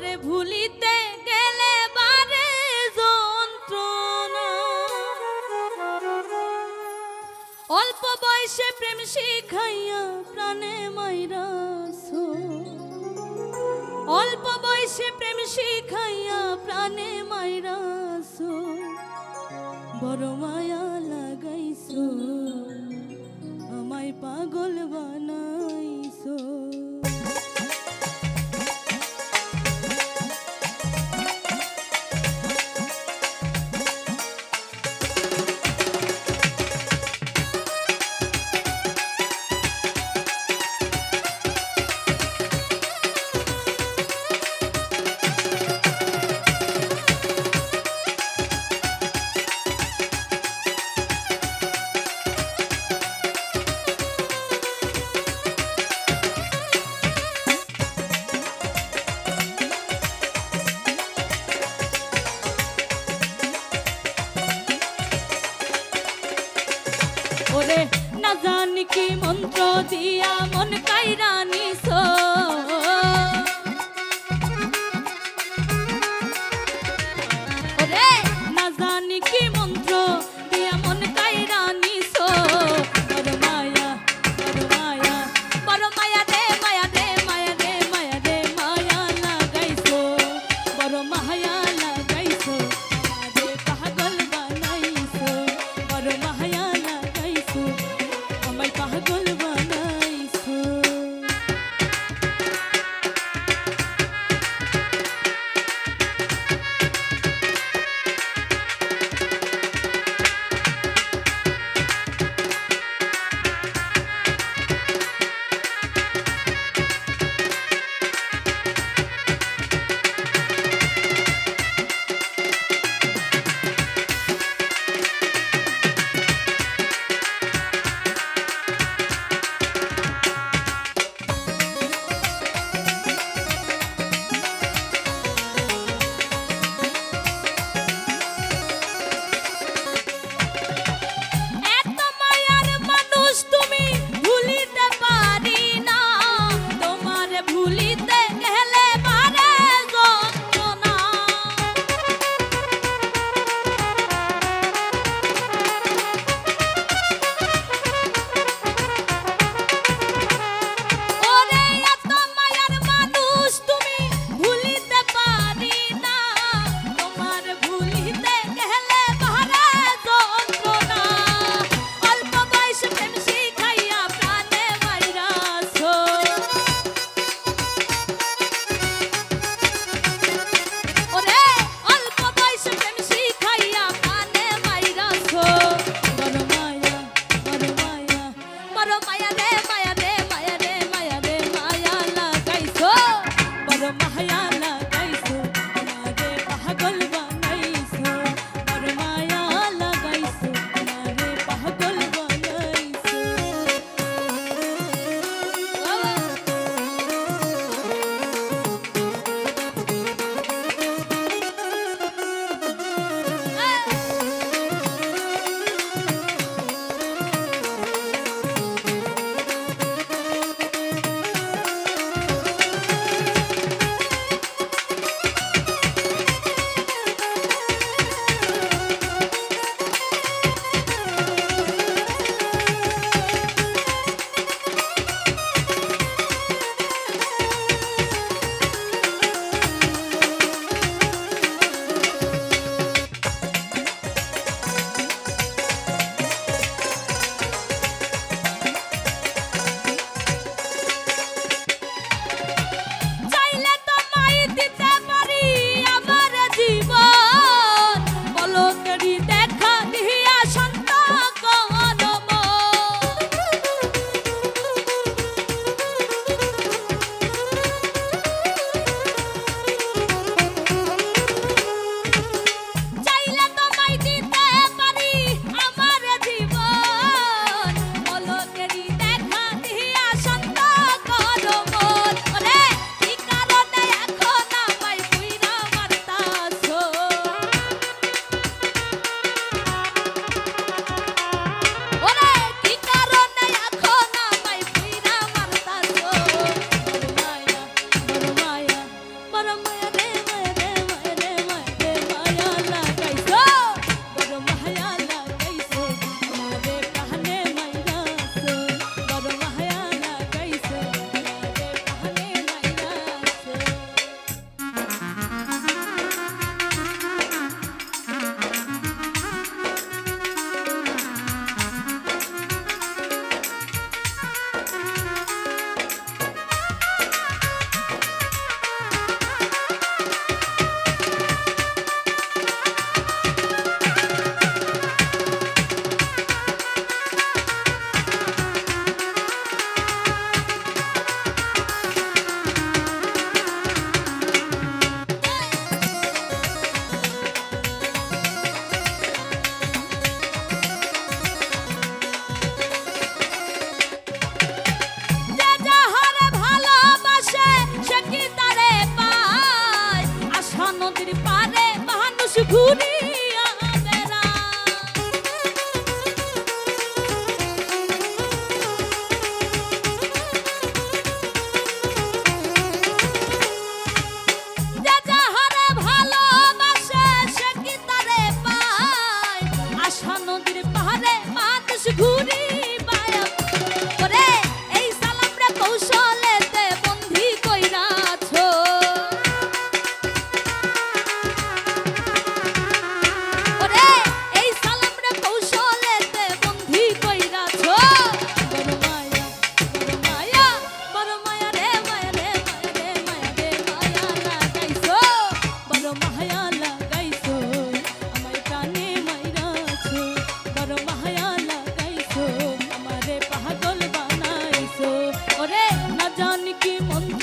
ভুলিতে গেলে বারে যন্ত্রণা। অল্প বয়সে প্রেম শিখাইয়া প্রাণে মাইরাছো অল্প বয়সে প্রেম শিখাইয়া প্রাণে মাইরাছো বড় মায়া জানি কি মন্ত্র দিয়া মন কাইরা ওরে না জানি কি মন্ত্র দিয়া মন কাইরা নিছো বড় মায়া বড় মায়া বড় মায়া রে মায়া রে মায়া রে মায়া রে মায়া লাগাইছো বড় মায়া రాజ్యానికి మందు